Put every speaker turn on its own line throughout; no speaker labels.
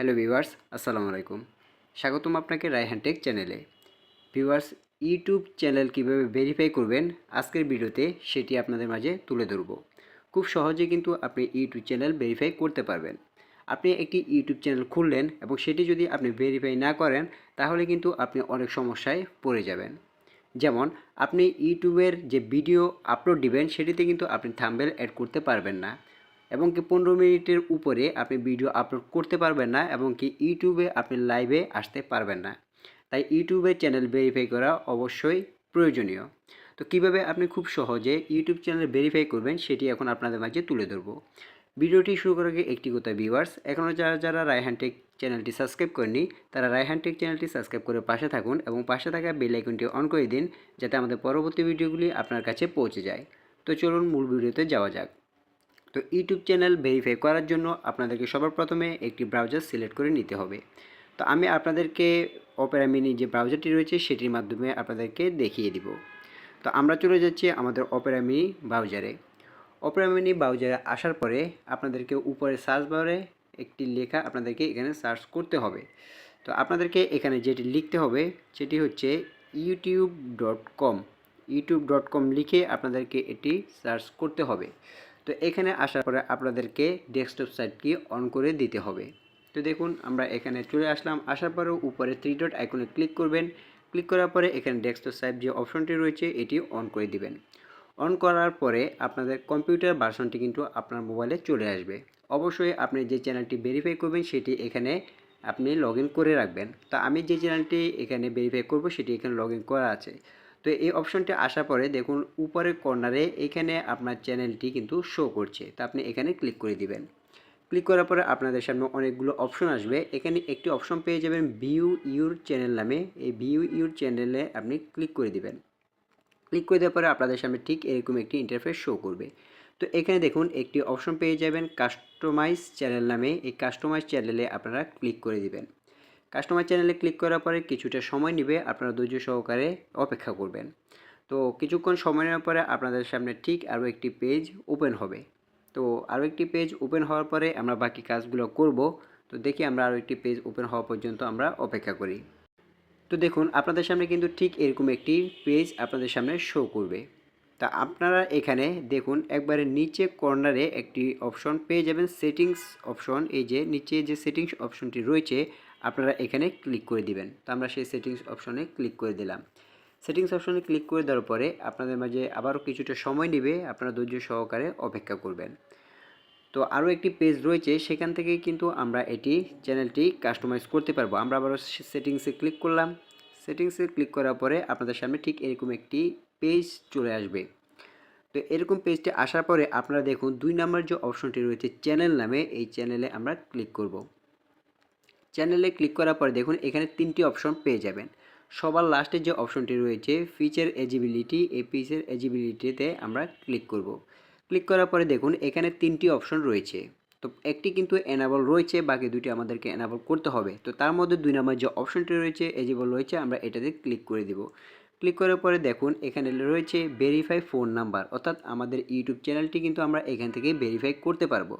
Hello viewers, আসসালামু আলাইকুম। স্বাগতম আপনাকে রায়হান টেক চ্যানেলে। ভিউয়ার্স, ইউটিউব চ্যানেল কীভাবে ভেরিফাই করবেন আজকের ভিডিওতে সেটি আপনাদের মাঝে তুলে ধরব। খুব সহজে কিন্তু আপনি ইউটিউব চ্যানেল ভেরিফাই করতে পারবেন। আপনি একটি ইউটিউব চ্যানেল খুললেন এবং সেটি যদি আপনি ভেরিফাই না করেন, তাহলে কিন্তু আপনি অনেক সমস্যায় পড়ে যাবেন। যেমন, আপনি ইউটিউবের যে ভিডিও আপলোড দিবেন, সেটিতে কিন্তু আপনি থাম্বেল অ্যাড করতে পারবেন না। এবং কি পনেরো মিনিটের উপরে আপনি ভিডিও আপলোড করতে পারবেন না এবং কি ইউটিউবে আপনি লাইভে আসতে পারবেন না। তাই ইউটিউবে চ্যানেল ভেরিফাই করা অবশ্যই প্রয়োজনীয়। তো কীভাবে আপনি খুব সহজে ইউটিউব চ্যানেল ভেরিফাই করবেন সেটি এখন আপনাদের মাঝে তুলে ধরবো। ভিডিওটি শুরু করার আগে একটি কথা ভিউয়ার্স এখনও যারা যারা রায়হান টেক চ্যানেলটি সাবস্ক্রাইব করেনি তারা রায়হান টেক চ্যানেলটি সাবস্ক্রাইব করে পাশে থাকুন এবং পাশে থাকা বেল আইকনটি অন করে দিন, যাতে আমাদের পরবর্তী ভিডিওগুলি আপনার কাছে পৌঁছে যায়। তো চলুন মূল ভিডিওতে যাওয়া যাক। তো ইউটিউব চ্যানেল ভেরিফাই করার জন্য আপনাদেরকে সবার প্রথমে একটি ব্রাউজার সিলেক্ট করে নিতে হবে। তো আমি আপনাদেরকে অপেরা মিনি যে ব্রাউজারটি রয়েছে সেটির মাধ্যমে আপনাদেরকে দেখিয়ে দিব। তো আমরা চলে যাচ্ছি আমাদের অপেরা মিনি ব্রাউজারে অপেরা মিনি ব্রাউজারে আসার পরে আপনাদেরকে উপরে সার্চ বারে একটি লেখা আপনাদেরকে এখানে সার্চ করতে হবে। তো আপনাদেরকে এখানে যেটি লিখতে হবে সেটি হচ্ছে YouTube dot com YouTube dot com লিখে আপনাদেরকে এটি সার্চ করতে হবে। তো এখানে আসার পরে আপনাদেরকে ডেস্কটপ সাইটটি অন করে দিতে হবে। তো দেখুন, আমরা এখানে চলে আসলাম। আসার পরেও উপরে থ্রি ডট আইকনে ক্লিক করবেন। ক্লিক করার পরে এখানে ডেস্কটপ সাইট যে অপশনটি রয়েছে, এটি অন করে দিবেন। অন করার পরে আপনাদের কম্পিউটার ভার্সনটি কিন্তু আপনার মোবাইলে চলে আসবে। অবশ্যই আপনি যে চ্যানেলটি ভেরিফাই করবেন, সেটি এখানে আপনি লগ করে রাখবেন। তা আমি যে চ্যানেলটি এখানে ভেরিফাই করব, সেটি এখানে লগ করা আছে। তো এই অপশনটি আসার পরে দেখুন, উপরের কর্নারে এখানে আপনার চ্যানেলটি কিন্তু শো করছে। তো আপনি এখানে ক্লিক করে দিবেন। ক্লিক করার পরে আপনাদের সামনে অনেকগুলো অপশন আসবে। এখানে একটি অপশন পেয়ে যাবেন ভিউ ইউর চ্যানেল নামে। এই ভিউ ইউর চ্যানেলে আপনি ক্লিক করে দিবেন। ক্লিক করে দেওয়ার পরে আপনাদের সামনে ঠিক এরকম একটি ইন্টারফেস শো করবে। তো এখানে দেখুন, একটি অপশন পেয়ে যাবেন কাস্টমাইজ চ্যানেল নামে। এই কাস্টমাইজ চ্যানেলে আপনারা ক্লিক করে দিবেন। কাস্টমার চ্যানেলে ক্লিক করার পরে কিছুটা সময় নেবে আপনারা ধৈর্য সহকারে অপেক্ষা করবেন। তো কিছুক্ষণ সময় নেওয়ার পরে আপনাদের সামনে ঠিক আরও একটি পেজ ওপেন হবে। তো আরও একটি পেজ ওপেন হওয়ার পরে আমরা বাকি কাজগুলো করব। তো দেখি আমরা আরও একটি পেজ ওপেন হওয়া পর্যন্ত আমরা অপেক্ষা করি। তো দেখুন, আপনাদের সামনে কিন্তু ঠিক এরকম একটি পেজ আপনাদের সামনে শো করবে। তা আপনারা এখানে দেখুন, একবারে নিচে কর্নারে একটি অপশন পেয়ে যাবেন সেটিংস অপশন এই যে নিচে যে সেটিংস অপশনটি রয়েছে আপনারা এখানে ক্লিক করে দিবেন। তো আমরা সেই সেটিংস অপশনে ক্লিক করে দিলাম। সেটিংস অপশনে ক্লিক করে দেওয়ার পরে আপনাদের মাঝে আবারও কিছুটা সময় নেবে, আপনারা ধৈর্য সহকারে অপেক্ষা করবেন। তো আরও একটি পেজ রয়েছে, সেখান থেকে কিন্তু আমরা এটি চ্যানেলটি কাস্টমাইজ করতে পারব। আমরা আবারও সেটিংসে ক্লিক করলাম। সেটিংসে ক্লিক করার পরে আপনাদের সামনে ঠিক এরকম একটি পেজ চলে আসবে। তো এরকম পেজটি আসার পরে আপনারা দেখুন, দুই নম্বর যে অপশনটি রয়েছে চ্যানেল নামে, এই চ্যানেলে আমরা ক্লিক করব। চ্যানেলে ক্লিক করার পরে দেখুন এখানে তিনটি অপশন পেয়ে যাবেন। সবার লাস্টে যে অপশনটি রয়েছে ফিচার এজিবিলিটি এই ফিচার এজিবিলিটিতে আমরা ক্লিক করব। ক্লিক করার পরে দেখুন এখানে তিনটি অপশন রয়েছে। তো একটি কিন্তু এনাবল রয়েছে, বাকি দুটি আমাদেরকে এনাবল করতে হবে। তো তার মধ্যে দুই নম্বর যে অপশনটি রয়েছে এজিবল রয়েছে, আমরা এটাতে ক্লিক করে দিব। ক্লিক করার পরে দেখুন এখানে রয়েছে ভেরিফাই ফোন নাম্বার অর্থাৎ আমাদের ইউটিউব চ্যানেলটি কিন্তু আমরা এখান থেকে ভেরিফাই করতে পারব।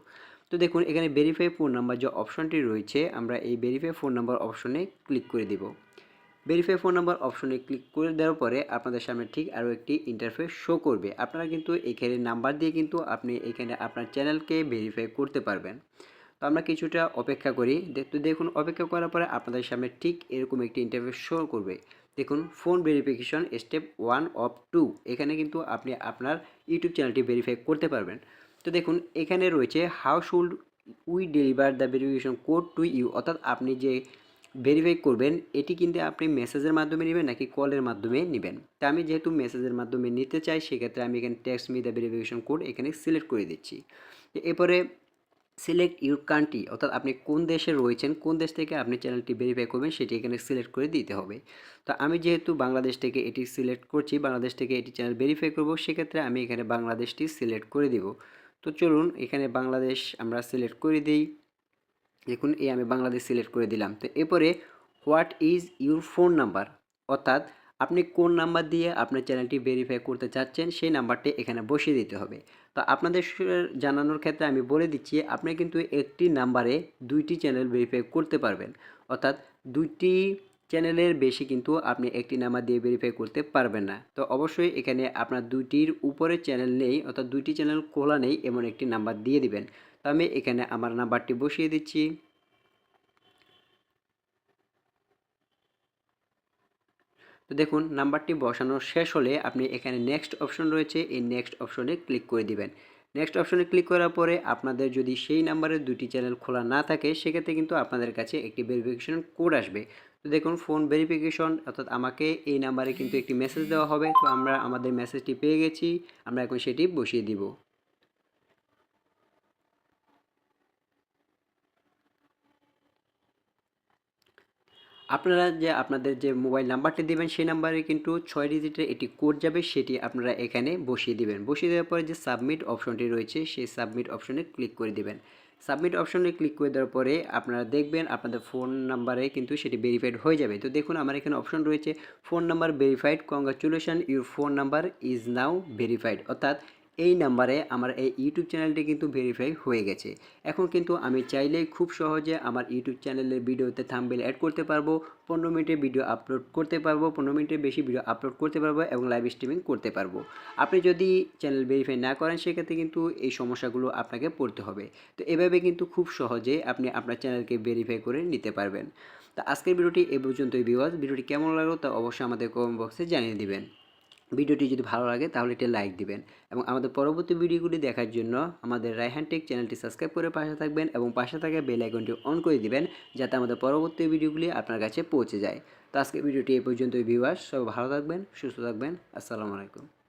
তো দেখুন, এখানে ভেরিফাই ফোন নাম্বার যে অপশনটি রয়েছে, আমরা এই ভেরিফাই ফোন নাম্বার অপশনে ক্লিক করে দিব। ভেরিফাই ফোন নাম্বার অপশনে ক্লিক করে দেওয়ার পরে আপনাদের সামনে ঠিক আরও একটি ইন্টারফেস শো করবে। আপনারা কিন্তু এখানে নাম্বার দিয়ে কিন্তু আপনি এখানে আপনার চ্যানেলকে ভেরিফাই করতে পারবেন। তো আমরা কিছুটা অপেক্ষা করি। তো দেখুন, অপেক্ষা করার পরে আপনাদের সামনে ঠিক এরকম একটি ইন্টারফেস শো করবে। দেখুন phone verification step one of two এখানে কিন্তু আপনি আপনার ইউটিউব চ্যানেলটি ভেরিফাই করতে পারবেন। তো দেখুন, এখানে রয়েছে how should we deliver the verification code to you অর্থাৎ আপনি যে ভেরিফাই করবেন, এটি কিন্তু আপনি মেসেজের মাধ্যমে নেবেন নাকি কলের মাধ্যমে নেবেন? তা আমি যেহেতু মেসেজের মাধ্যমে নিতে চাই, সেক্ষেত্রে আমি এখানে text me the verification code এখানে সিলেক্ট করে দিচ্ছি। এরপরে সিলেক্ট ইউর কান্ট্রি অর্থাৎ আপনি কোন দেশে রয়েছেন, কোন দেশ থেকে আপনি চ্যানেলটি ভেরিফাই করবেন, সেটি এখানে সিলেক্ট করে দিতে হবে। তো আমি যেহেতু বাংলাদেশ থেকে এটি সিলেক্ট করছি, বাংলাদেশ থেকে এটি চ্যানেল ভেরিফাই করব, সেক্ষেত্রে আমি এখানে বাংলাদেশটি সিলেক্ট করে দিব। তো চলুন এখানে বাংলাদেশ আমরা সিলেক্ট করে দিই। দেখুন, এই আমি বাংলাদেশ সিলেক্ট করে দিলাম। তো এরপরে what is your phone number অর্থাৎ, আপনি কোন নাম্বার দিয়ে আপনার চ্যানেলটি ভেরিফাই করতে চাচ্ছেন, সেই নাম্বারটি এখানে বসিয়ে দিতে হবে। তো আপনাদের জানানোর ক্ষেত্রে আমি বলে দিচ্ছি, আপনি কিন্তু একটি নাম্বারে দুইটি চ্যানেল ভেরিফাই করতে পারবেন। অর্থাৎ, দুইটি চ্যানেলের বেশি কিন্তু আপনি একটি নাম্বার দিয়ে ভেরিফাই করতে পারবেন না। তো অবশ্যই এখানে আপনার দুইটির উপরে চ্যানেল নেই, অর্থাৎ দুইটি চ্যানেল খোলা নেই, এমন একটি নাম্বার দিয়ে দিবেন। তো আমি এখানে আমার নাম্বারটি বসিয়ে দিচ্ছি। তো দেখুন, নাম্বারটি বসানো শেষ হলে আপনি এখানে নেক্সট অপশন রয়েছে, এই নেক্সট অপশনে ক্লিক করে দিবেন। নেক্সট অপশনে ক্লিক করার পরে আপনাদের যদি সেই নাম্বারের দুটি চ্যানেল খোলা না থাকে, সেক্ষেত্রে কিন্তু আপনাদের কাছে একটি ভেরিফিকেশন কোড আসবে। তো দেখুন ফোন ভেরিফিকেশন অর্থাৎ আমাকে এই নাম্বারে কিন্তু একটি মেসেজ দেওয়া হবে। তো আমরা আমাদের মেসেজটি পেয়ে গেছি, আমরা এখন সেটি বসিয়ে দিব। আপনারা যে আপনাদের যে মোবাইল নাম্বারটি দেবেন, সেই নাম্বারে কিন্তু ছয় ডিজিটের একটি কোড যাবে, সেটি আপনারা এখানে বসিয়ে দিবেন। বসিয়ে দেওয়ার পরে যে সাবমিট অপশনটি রয়েছে, সেই সাবমিট অপশনে ক্লিক করে দিবেন। সাবমিট অপশনে ক্লিক করে দেওয়ার পরে আপনারা দেখবেন আপনাদের ফোন নাম্বারে কিন্তু সেটি ভেরিফাইড হয়ে যাবে। তো দেখুন, আমার এখানে অপশন রয়েছে, phone number verified congratulation your phone number is now verified অর্থাৎ এই নাম্বারে আমার এই ইউটিউব চ্যানেলটি কিন্তু ভেরিফাই হয়ে গেছে। এখন কিন্তু আমি চাইলেই খুব সহজে আমার ইউটিউব চ্যানেলের ভিডিওতে থাম্বেল অ্যাড করতে পারব, পনেরো মিনিটের ভিডিও আপলোড করতে পারব, পনেরো মিনিটের বেশি ভিডিও আপলোড করতে পারব এবং লাইভ স্ট্রিমিং করতে পারব। আপনি যদি চ্যানেল ভেরিফাই না করেন, সেক্ষেত্রে কিন্তু এই সমস্যাগুলো আপনাকে পড়তে হবে। তো এভাবে কিন্তু খুব সহজে আপনি আপনার চ্যানেলকে ভেরিফাই করে নিতে পারবেন। তো আজকের ভিডিওটি এ পর্যন্তই বিওয়াজ ভিডিওটি কেমন লাগল তা অবশ্যই আমাদের কমেন্ট বক্সে জানিয়ে দিবেন। ভিডিওটি যদি ভালো লাগে, তাহলে একটি লাইক দিবেন। এবং আমাদের পরবর্তী ভিডিওগুলি দেখার জন্য আমাদের রায়হান টেক চ্যানেলটি সাবস্ক্রাইব করে পাশে থাকবেন এবং পাশে থাকা বেল আইকনটি অন করে দিবেন, যাতে আমাদের পরবর্তী ভিডিওগুলি আপনার কাছে পৌঁছে যায়। তো আজকে ভিডিওটি এই পর্যন্তই ভিউয়ার্স সব ভালো থাকবেন, সুস্থ থাকবেন। আসসালামু আলাইকুম।